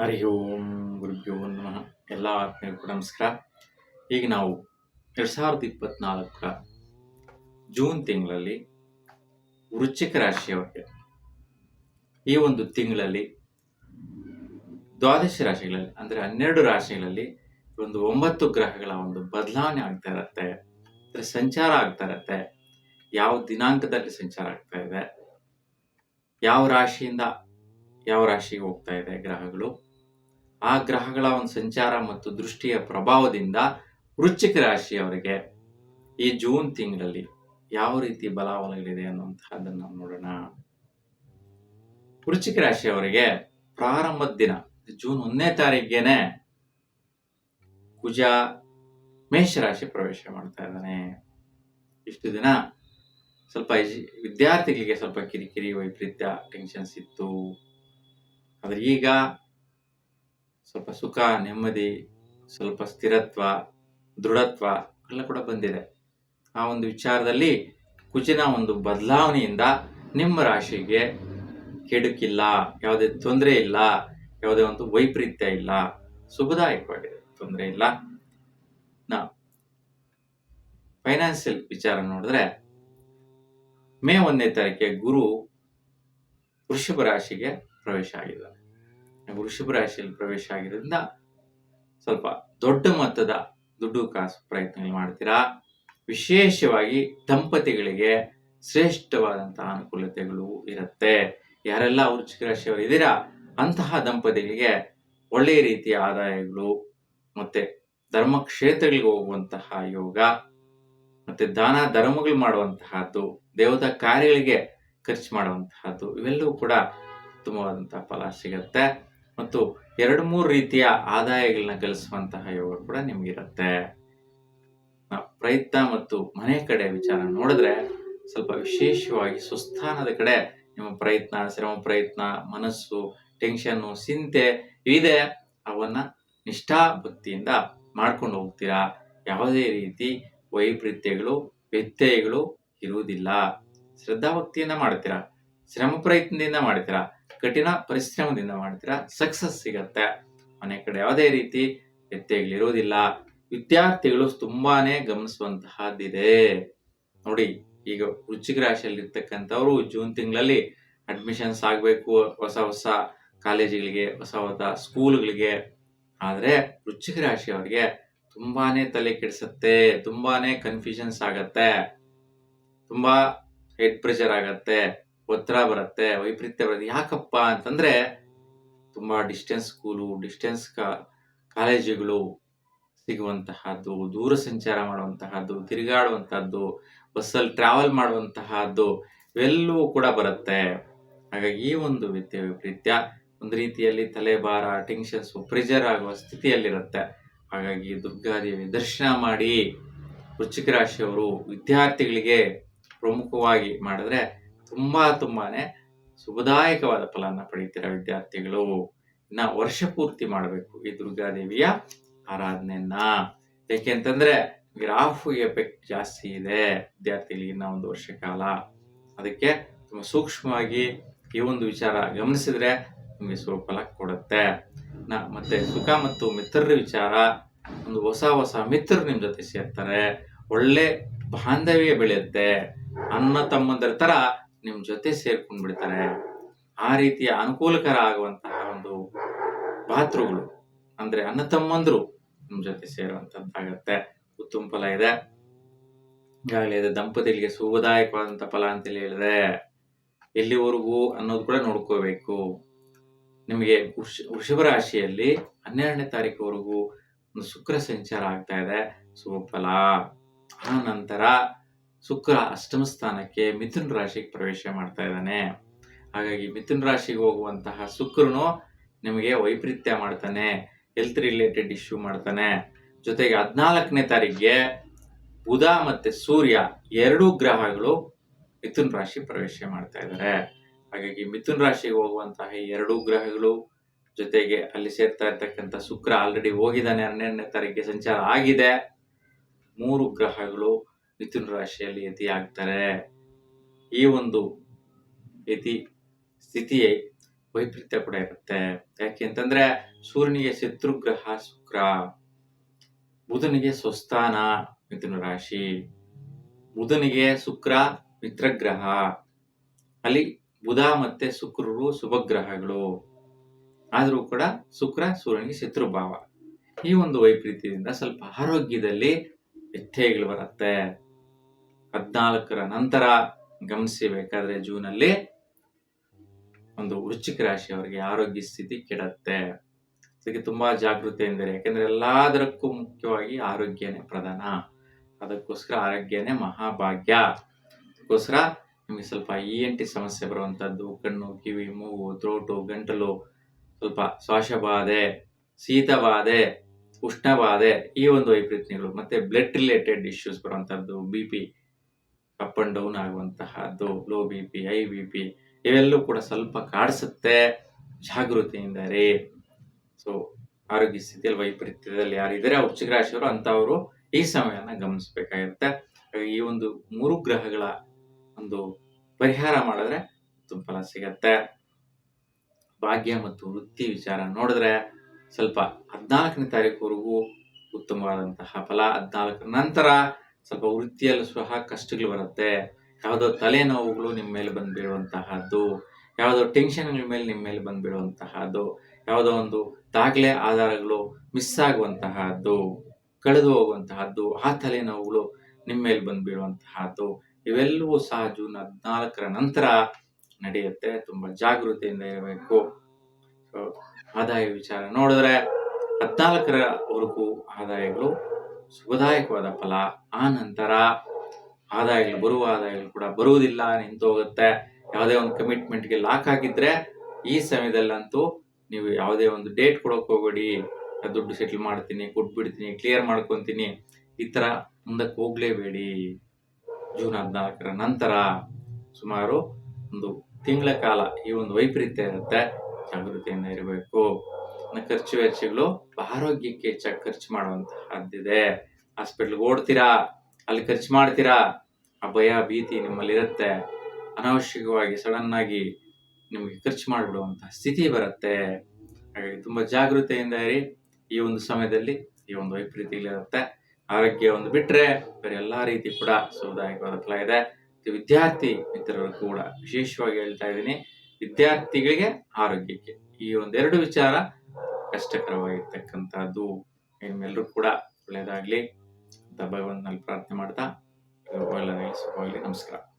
ಹರಿ ಓಂ ಗುರುಭ್ಯೋ ನಮಃ. ಎಲ್ಲ ಆತ್ಮೀಯರಿಗೂ ನಮಸ್ಕಾರ. ಈಗ ನಾವು ಎರಡು ಸಾವಿರದ ಇಪ್ಪತ್ನಾಲ್ಕರ ಜೂನ್ ತಿಂಗಳಲ್ಲಿ ವೃಶ್ಚಿಕ ರಾಶಿಯವರಿಗೆ ಈ ಒಂದು ತಿಂಗಳಲ್ಲಿ ದ್ವಾದಶ ರಾಶಿಗಳಲ್ಲಿ, ಅಂದರೆ ಹನ್ನೆರಡು ರಾಶಿಗಳಲ್ಲಿ ಒಂದು ಒಂಬತ್ತು ಗ್ರಹಗಳ ಒಂದು ಬದಲಾವಣೆ ಆಗ್ತಾ ಇರತ್ತೆ, ಅಂದರೆ ಸಂಚಾರ ಆಗ್ತಾ ಇರತ್ತೆ, ಯಾವ ದಿನಾಂಕದಲ್ಲಿ ಸಂಚಾರ ಆಗ್ತಾ ಇದೆ, ಯಾವ ರಾಶಿಯಿಂದ ಯಾವ ರಾಶಿಗೆ ಹೋಗ್ತಾ ಇದೆ ಗ್ರಹಗಳು. ಆ ಗ್ರಹಗಳ ಒಂದು ಸಂಚಾರ ಮತ್ತು ದೃಷ್ಟಿಯ ಪ್ರಭಾವದಿಂದ ವೃಶ್ಚಿಕ ರಾಶಿಯವರಿಗೆ ಈ ಜೂನ್ ತಿಂಗಳಲ್ಲಿ ಯಾವ ರೀತಿ ಬಲಾಬಲಗಳಿದೆ ಅನ್ನುವಂತಹದ್ದನ್ನು ನಾವು ನೋಡೋಣ. ವೃಶ್ಚಿಕ ರಾಶಿಯವರಿಗೆ ಪ್ರಾರಂಭದ ದಿನ, ಜೂನ್ ಒಂದನೇ ತಾರೀಕಿಗೆನೆ ಕುಜ ಮೇಷರಾಶಿ ಪ್ರವೇಶ ಮಾಡ್ತಾ ಇದ್ದಾನೆ. ಇಷ್ಟು ದಿನ ಸ್ವಲ್ಪ ವಿದ್ಯಾರ್ಥಿಗಳಿಗೆ ಸ್ವಲ್ಪ ಕಿರಿಕಿರಿ, ವೈಪರೀತ್ಯ, ಟೆನ್ಷನ್ಸ್ ಇತ್ತು. ಆದ್ರೆ ಈಗ ಸ್ವಲ್ಪ ಸುಖ, ನೆಮ್ಮದಿ, ಸ್ವಲ್ಪ ಸ್ಥಿರತ್ವ, ದೃಢತ್ವ ಎಲ್ಲ ಕೂಡ ಬಂದಿದೆ. ಆ ಒಂದು ವಿಚಾರದಲ್ಲಿ ಕುಜಿನ ಒಂದು ಬದಲಾವಣೆಯಿಂದ ನಿಮ್ಮ ರಾಶಿಗೆ ಕೆಡುಕಿಲ್ಲ, ಯಾವುದೇ ತೊಂದರೆ ಇಲ್ಲ, ಯಾವುದೇ ಒಂದು ವೈಪರೀತ್ಯ ಇಲ್ಲ ಶುಭದಾಯಕವಾಗಿದೆ ತೊಂದರೆ ಇಲ್ಲ. ನಾ, ಫೈನಾನ್ಸಿಯಲ್ ವಿಚಾರ ನೋಡಿದ್ರೆ ಮೇ ಒಂದನೇ ತಾರೀಕಿಗೆ ಗುರು ವೃಷಭ ರಾಶಿಗೆ ಪ್ರವೇಶ ಆಗಿದ್ದಾನೆ ವೃಷಭ ರಾಶಿಯಲ್ಲಿ ಪ್ರವೇಶ ಆಗಿರೋದ್ರಿಂದ ಸ್ವಲ್ಪ ದೊಡ್ಡ ಮೊತ್ತದ ದುಡ್ಡು ಕಾಸು ಪ್ರಯತ್ನಗಳು ಮಾಡ್ತೀರಾ? ವಿಶೇಷವಾಗಿ ದಂಪತಿಗಳಿಗೆ ಶ್ರೇಷ್ಠವಾದಂತಹ ಅನುಕೂಲತೆಗಳು ಇರುತ್ತೆ. ಯಾರೆಲ್ಲ ವೃಶ್ಚಿಕ ರಾಶಿಯವರು ಇದ್ದೀರಾ? ಅಂತಹ ದಂಪತಿಗಳಿಗೆ ಒಳ್ಳೆಯ ರೀತಿಯ ಆದಾಯಗಳು ಮತ್ತೆ ಧರ್ಮಕ್ಷೇತ್ರಗಳಿಗೆ ಹೋಗುವಂತಹ ಯೋಗ ಮತ್ತೆ ದಾನ ಧರ್ಮಗಳು ಮಾಡುವಂತಹದ್ದು, ದೇವತಾ ಕಾರ್ಯಗಳಿಗೆ ಖರ್ಚು ಮಾಡುವಂತಹದ್ದು, ಇವೆಲ್ಲವೂ ಕೂಡ ಉತ್ತಮವಾದಂತಹ ಫಲ ಸಿಗತ್ತೆ. ಮತ್ತು ಎರಡು ಮೂರು ರೀತಿಯ ಆದಾಯಗಳನ್ನ ಗಳಿಸುವಂತಹ ಯೋಗ ಕೂಡ ನಿಮಗಿರುತ್ತೆ. ಪ್ರಯತ್ನ ಮತ್ತು ಮನೆ ಕಡೆ ವಿಚಾರ ನೋಡಿದ್ರೆ ಸ್ವಲ್ಪ ವಿಶೇಷವಾಗಿ ಸುಸ್ಥಾನದ ಕಡೆ ನಿಮ್ಮ ಪ್ರಯತ್ನ, ಶ್ರಮ ಪ್ರಯತ್ನ, ಮನಸ್ಸು, ಟೆನ್ಷನ್ನು, ಚಿಂತೆ ಇದೆ, ಅವನ್ನ ನಿಷ್ಠಾ ಭಕ್ತಿಯಿಂದ ಮಾಡ್ಕೊಂಡು ಹೋಗ್ತೀರಾ? ಯಾವುದೇ ರೀತಿ ವೈಪರೀತ್ಯಗಳು, ವ್ಯತ್ಯಯಗಳು ಇರುವುದಿಲ್ಲ. ಶ್ರದ್ಧಾಭಕ್ತಿಯಿಂದ ಮಾಡ್ತೀರಾ? ಶ್ರಮ ಪ್ರಯತ್ನದಿಂದ ಮಾಡ್ತೀರಾ? ಕಠಿಣ ಪರಿಶ್ರಮದಿಂದ ಮಾಡ್ತೀರಾ? ಸಕ್ಸಸ್ ಸಿಗತ್ತೆ. ಮನೆ ಕಡೆ ಯಾವುದೇ ರೀತಿ ವ್ಯತ್ಯಯಗಳಿರುವುದಿಲ್ಲ. ವಿದ್ಯಾರ್ಥಿಗಳು ತುಂಬಾನೇ ಗಮನಿಸುವಂತಹದ್ದಿದೆ. ನೋಡಿ, ಈಗ ವೃಶ್ಚಿಕ ರಾಶಿಯಲ್ಲಿ ಇರ್ತಕ್ಕಂಥವ್ರು ಜೂನ್ ತಿಂಗಳಲ್ಲಿ ಅಡ್ಮಿಷನ್ಸ್ ಆಗಬೇಕು, ಹೊಸ ಹೊಸ ಕಾಲೇಜುಗಳಿಗೆ, ಹೊಸ ಹೊಸ ಸ್ಕೂಲ್ಗಳಿಗೆ ಆದರೆ ವೃಶ್ಚಿಕ ರಾಶಿಯವರಿಗೆ ತುಂಬಾನೇ ತಲೆ ಕೆಡಿಸುತ್ತೆ, ತುಂಬಾನೇ ಕನ್ಫ್ಯೂಷನ್ಸ್ ಆಗತ್ತೆ, ತುಂಬಾ ಹೆಡ್ ಪ್ರೆಷರ್ ಆಗತ್ತೆ. ಒತ್ತಡ ಬರುತ್ತೆ, ವೈಪರೀತ್ಯ ಬರುತ್ತೆ. ಯಾಕಪ್ಪ ಅಂತಂದ್ರೆ ತುಂಬಾ ಡಿಸ್ಟೆನ್ಸ್ ಸ್ಕೂಲು ಡಿಸ್ಟೆನ್ಸ್ ಕಾಲೇಜುಗಳು ಸಿಗುವಂತಹದ್ದು, ದೂರ ಸಂಚಾರ ಮಾಡುವಂತಹದ್ದು, ತಿರುಗಾಡುವಂತಹದ್ದು, ಬಸ್ಸಲ್ಲಿ ಟ್ರಾವೆಲ್ ಮಾಡುವಂತಹದ್ದು, ಇವೆಲ್ಲವೂ ಕೂಡ ಬರುತ್ತೆ. ಹಾಗಾಗಿ ಈ ಒಂದು ವ್ಯಕ್ತಿಯ ವೈಪರೀತ್ಯ ಒಂದು ರೀತಿಯಲ್ಲಿ ತಲೆಭಾರ ಟೆನ್ಷನ್ಸ್ ಪ್ರೆಷರ್ ಆಗುವ ಸ್ಥಿತಿಯಲ್ಲಿರುತ್ತೆ. ಹಾಗಾಗಿ ದುರ್ಗಾದೇವಿ ದರ್ಶನ ಮಾಡಿ ವೃಶ್ಚಿಕ ರಾಶಿಯವರು ವಿದ್ಯಾರ್ಥಿಗಳಿಗೆ ಪ್ರಮುಖವಾಗಿ ಮಾಡಿದ್ರೆ ತುಂಬಾ ತುಂಬಾನೇ ಶುಭದಾಯಕವಾದ ಫಲನ ಪಡೀತೀರ ವಿದ್ಯಾರ್ಥಿಗಳು. ಇನ್ನ ವರ್ಷ ಪೂರ್ತಿ ಮಾಡಬೇಕು ಈ ದುರ್ಗಾದೇವಿಯ ಆರಾಧನೆಯನ್ನ. ಯಾಕೆಂತಂದ್ರೆ ಗ್ರಾಫ್ ಎಫೆಕ್ಟ್ ಜಾಸ್ತಿ ಇದೆ ವಿದ್ಯಾರ್ಥಿಗಳಿಗೆ ಇನ್ನ ಒಂದು ವರ್ಷ ಕಾಲ. ಅದಕ್ಕೆ ತುಂಬ ಸೂಕ್ಷ್ಮವಾಗಿ ಈ ಒಂದು ವಿಚಾರ ಗಮನಿಸಿದ್ರೆ ನಿಮಗೆ ಸ್ವಫಲ ಕೊಡುತ್ತೆ. ನ ಮತ್ತೆ ಸುಖ ಮತ್ತು ಮಿತ್ರರ ವಿಚಾರ, ಒಂದು ಹೊಸ ಹೊಸ ಮಿತ್ರರು ನಿಮ್ಮ ಜೊತೆ ಸೇರ್ತಾರೆ. ಒಳ್ಳೆ ಬಾಂಧವ್ಯ ಬೆಳೆಯುತ್ತೆ. ಅನ್ನ ತಮ್ಮಂದರ ತರ ನಿಮ್ ಜೊತೆ ಸೇರ್ಕೊಂಡ್ ಬಿಡ್ತಾರೆ ಆ ರೀತಿಯ ಅನುಕೂಲಕರ ಆಗುವಂತಹ ಒಂದು ಪಾತ್ರಗಳು ಅಂದ್ರೆ ಅಣ್ಣ ತಮ್ಮಂದ್ರು ನಿಮ್ಮ ಜೊತೆ ಸೇರುವಂತದ್ದಾಗತ್ತೆ ಉತ್ತಮ ಫಲ ಇದೆ. ಈಗಾಗಲೇ ಇದೆ ದಂಪತಿಗಳಿಗೆ ಶುಭದಾಯಕವಾದಂತ ಫಲ ಅಂತೇಳಿ ಹೇಳಿದೆ ಎಲ್ಲಿವರೆಗೂ ಅನ್ನೋದು ಕೂಡ ನೋಡ್ಕೋಬೇಕು. ನಿಮಗೆ ವೃಷ, ವೃಷಭ ರಾಶಿಯಲ್ಲಿ ಹನ್ನೆರಡನೇ ತಾರೀಕುವರೆಗೂ ಒಂದು ಶುಕ್ರ ಸಂಚಾರ ಆಗ್ತಾ ಇದೆ. ಶುಭ ಫಲ. ಆ ನಂತರ ಶುಕ್ರ ಅಷ್ಟಮ ಸ್ಥಾನಕ್ಕೆ ಮಿಥುನ್ ರಾಶಿಗೆ ಪ್ರವೇಶ ಮಾಡ್ತಾ ಇದ್ದಾನೆ. ಹಾಗಾಗಿ ಮಿಥುನ್ ರಾಶಿಗೆ ಹೋಗುವಂತಹ ಶುಕ್ರನು ನಿಮಗೆ ವೈಪರೀತ್ಯ ಮಾಡ್ತಾನೆ ಹೆಲ್ತ್ ರಿಲೇಟೆಡ್ ಇಶ್ಯೂ ಮಾಡ್ತಾನೆ. ಜೊತೆಗೆ ಹದಿನಾಲ್ಕನೇ ತಾರೀಕಿಗೆ ಬುಧ ಮತ್ತೆ ಸೂರ್ಯ ಎರಡೂ ಗ್ರಹಗಳು ಮಿಥುನ್ ರಾಶಿ ಪ್ರವೇಶ ಮಾಡ್ತಾ ಇದ್ದಾರೆ. ಹಾಗಾಗಿ ಮಿಥುನ್ ರಾಶಿಗೆ ಹೋಗುವಂತಹ ಎರಡೂ ಗ್ರಹಗಳು ಜೊತೆಗೆ ಅಲ್ಲಿ ಸೇರ್ತಾ ಇರ್ತಕ್ಕಂಥ ಶುಕ್ರ ಆಲ್ರೆಡಿ ಹೋಗಿದ್ದಾನೆ, ಹನ್ನೆರಡನೇ ತಾರೀಕಿಗೆ ಸಂಚಾರ ಆಗಿದೆ. ಮೂರು ಗ್ರಹಗಳು ಮಿಥುನ್ ರಾಶಿಯಲ್ಲಿ ಯತಿ ಆಗ್ತಾರೆ. ಈ ಒಂದು ಯತಿ ಸ್ಥಿತಿಯೇ ವೈಪರೀತ್ಯ ಕೂಡ ಇರುತ್ತೆ. ಯಾಕೆ ಅಂತಂದ್ರೆ ಸೂರ್ಯನಿಗೆ ಶತ್ರುಗ್ರಹ ಶುಕ್ರ, ಬುಧನಿಗೆ ಸ್ವಸ್ಥಾನ ಮಿಥುನ ರಾಶಿ, ಬುಧನಿಗೆ ಶುಕ್ರ ಮಿತ್ರಗ್ರಹ. ಅಲ್ಲಿ ಬುಧ ಮತ್ತೆ ಶುಕ್ರರು ಶುಭಗ್ರಹಗಳು. ಆದರೂ ಕೂಡ ಶುಕ್ರ ಸೂರ್ಯನಿಗೆ ಶತ್ರುಭಾವ. ಈ ಒಂದು ವೈಪರೀತ್ಯದಿಂದ ಸ್ವಲ್ಪ ಆರೋಗ್ಯದಲ್ಲಿ ವ್ಯತ್ಯಯಗಳು ಬರುತ್ತೆ. ಹದಿನಾಲ್ಕರ ನಂತರ ಗಮನಿಸಬೇಕಾದ್ರೆ ಜೂನಲ್ಲಿ ಒಂದು ವೃಶ್ಚಿಕ ರಾಶಿಯವರಿಗೆ ಆರೋಗ್ಯ ಸ್ಥಿತಿ ಕೆಡತ್ತೆ. ಅದಕ್ಕೆ ತುಂಬಾ ಜಾಗೃತೆಯಿಂದರೆ ಯಾಕಂದ್ರೆ ಎಲ್ಲದರಕ್ಕೂ ಮುಖ್ಯವಾಗಿ ಆರೋಗ್ಯನೇ ಪ್ರಧಾನ. ಅದಕ್ಕೋಸ್ಕರ ಆರೋಗ್ಯನೇ ಮಹಾಭಾಗ್ಯ. ಅದಕ್ಕೋಸ್ಕರ ನಿಮಗೆ ಸ್ವಲ್ಪ ಇ ಎನ್ ಟಿ ಸಮಸ್ಯೆ ಬರುವಂತದ್ದು ಕಣ್ಣು, ಕಿವಿ, ಮೂಗು ತ್ರೋಟು ಗಂಟಲು, ಸ್ವಲ್ಪ ಶ್ವಾಸಬಾಧೆ, ಶೀತಬಾಧೆ, ಉಷ್ಣಬಾಧೆ ಈ ಒಂದು ವೈಪರೀತ್ಯಗಳು ಮತ್ತೆ ಬ್ಲಡ್ ರಿಲೇಟೆಡ್ ಇಶ್ಯೂಸ್ ಬರುವಂತದ್ದು B P up and down ಆಗುವಂತಹದ್ದು low B P high B P ಇವೆಲ್ಲೂ ಕೂಡ ಸ್ವಲ್ಪ ಕಾಡಿಸುತ್ತೆ ಜಾಗೃತಿಯಿಂದ ರೀ. ಸೊ ಆರೋಗ್ಯ ಸ್ಥಿತಿಯಲ್ಲಿ, ವೈಪರೀತ್ಯದಲ್ಲಿ ಯಾರಿದ್ದಾರೆ ವೃಶ್ಚಿಕ ರಾಶಿಯವರು ಅಂತವರು ಈ ಸಮಯನ ಗಮನಿಸಬೇಕಾಗಿರುತ್ತೆ ಈ ಒಂದು ಮೂರು ಗ್ರಹಗಳ ಒಂದು ಪರಿಹಾರ ಮಾಡಿದ್ರೆ ತುಂಬ ಫಲ ಸಿಗತ್ತೆ. ಭಾಗ್ಯ ಮತ್ತು ವೃತ್ತಿ ವಿಚಾರ ನೋಡಿದ್ರೆ ಸ್ವಲ್ಪ ಹದಿನಾಲ್ಕನೇ ತಾರೀಕುವರೆಗೂ ಉತ್ತಮವಾದಂತಹ ಫಲ, ಹದಿನಾಲ್ಕರ ನಂತರ ಸ್ವಲ್ಪ ವೃತ್ತಿಯಲ್ಲಿ ಸಹ ಕಷ್ಟಗಳು ಬರುತ್ತೆ. ಯಾವುದೋ ತಲೆನೋವುಗಳು ನಿಮ್ಮ ಮೇಲೆ ಬಂದು ಬೀಳುವಂತಹದ್ದು ಯಾವುದೋ ಟೆನ್ಷನ್ಗಳ ಮೇಲೆ ನಿಮ್ಮ ಮೇಲೆ ಬಂದು ಬೀಳುವಂತಹದ್ದು ಯಾವುದೋ ಒಂದು ದಾಖಲೆ ಆಧಾರಗಳು ಮಿಸ್ ಆಗುವಂತಹದ್ದು, ಕಳೆದು ಹೋಗುವಂತಹದ್ದು, ಆ ತಲೆನೋವುಗಳು ನಿಮ್ಮ ಮೇಲೆ ಬಂದು ಬೀಳುವಂತಹದ್ದು ಇವೆಲ್ಲವೂ ಸಹ ಜೂನ್ ಹದಿನಾಲ್ಕರ ನಂತರ ನಡೆಯುತ್ತೆ. ತುಂಬಾ ಜಾಗೃತಿಯಿಂದ ಇರಬೇಕು. ಆದಾಯ ವಿಚಾರ ನೋಡಿದ್ರೆ ಹದಿನಾಲ್ಕರವರೆಗೂ ಆದಾಯಗಳು ಶುಭದಾಯಕವಾದ ಫಲ, ಆ ನಂತರ ಆದಾಯಗಳು ಬರುವ ಆದಾಯಗಳು ಕೂಡ ಬರುವುದಿಲ್ಲ ನಿಂತು ಹೋಗುತ್ತೆ ಯಾವುದೇ ಒಂದು ಕಮಿಟ್ಮೆಂಟ್ಗೆ ಲಾಕ್ ಆಗಿದ್ರೆ ಈ ಸಮಯದಲ್ಲಂತೂ ನೀವು ಯಾವುದೇ ಒಂದು ಡೇಟ್ ಕೊಡೋಕೆ ಹೋಗಬೇಡಿ. ದುಡ್ಡು ಸೆಟ್ಲ್ ಮಾಡ್ತೀನಿ, ಕೊಟ್ಬಿಡ್ತೀನಿ ಕ್ಲಿಯರ್ ಮಾಡ್ಕೊತೀನಿ. ಈ ಥರ ಮುಂದಕ್ಕೆ ಹೋಗಲೇಬೇಡಿ. ಜೂನ್ ಹದಿನಾಲ್ಕರ ನಂತರ ಸುಮಾರು ಒಂದು ತಿಂಗಳ ಕಾಲ ಈ ಒಂದು ವೈಪರೀತ್ಯ ಇರುತ್ತೆ. ಜಾಗೃತಿಯಿಂದ ಇರಬೇಕು. ಖರ್ಚು ವೆಚ್ಚಗಳು ಆರೋಗ್ಯಕ್ಕೆ ಹೆಚ್ಚಾಗಿ ಖರ್ಚು ಮಾಡುವಂತಹದ್ದಿದೆ. ಹಾಸ್ಪಿಟ್ಲ್ಗೆ ಓಡ್ತೀರಾ? ಅಲ್ಲಿ ಖರ್ಚು ಮಾಡ್ತೀರಾ? ಆ ಭಯ, ಭೀತಿ ನಿಮ್ಮಲ್ಲಿ ಇರುತ್ತೆ ಅನಾವಶ್ಯಕವಾಗಿ ಸಡನ್ ಆಗಿ ನಿಮಗೆ ಖರ್ಚು ಮಾಡಿಬಿಡುವಂತಹ ಸ್ಥಿತಿ ಬರುತ್ತೆ. ಹಾಗಾಗಿ ತುಂಬಾ ಜಾಗೃತೆಯಿಂದ ಇರಿ. ಈ ಒಂದು ಸಮಯದಲ್ಲಿ ಈ ಒಂದು ವೈಪರೀತ್ಯಗಳಿರುತ್ತೆ. ಆರೋಗ್ಯ ಒಂದು ಬಿಟ್ರೆ ಬೇರೆ ಎಲ್ಲಾ ರೀತಿ ಕೂಡ ಸುಖದಾಯಕವಾದ ಫಲ ಇದೆ ವಿದ್ಯಾರ್ಥಿ ಮಿತ್ರರು ಕೂಡ ವಿಶೇಷವಾಗಿ ಹೇಳ್ತಾ ಇದ್ದೀನಿ. ವಿದ್ಯಾರ್ಥಿಗಳಿಗೆ ಆರೋಗ್ಯಕ್ಕೆ ಈ ಒಂದೆರಡು ವಿಚಾರ ಕಷ್ಟಕರವಾಗಿರ್ತಕ್ಕಂಥದ್ದು ನಿಮ್ಮೆಲ್ಲರೂ ಕೂಡ ಒಳ್ಳೆಯದಾಗಲಿ. ಅಂತ ಭಗವಂತನಲ್ಲಿ ಪ್ರಾರ್ಥನೆ ಮಾಡ್ತಾ ಒಳ್ಳೆಯದಾಗಲಿ ಸುಖವಾಗಲಿ ನಮಸ್ಕಾರ.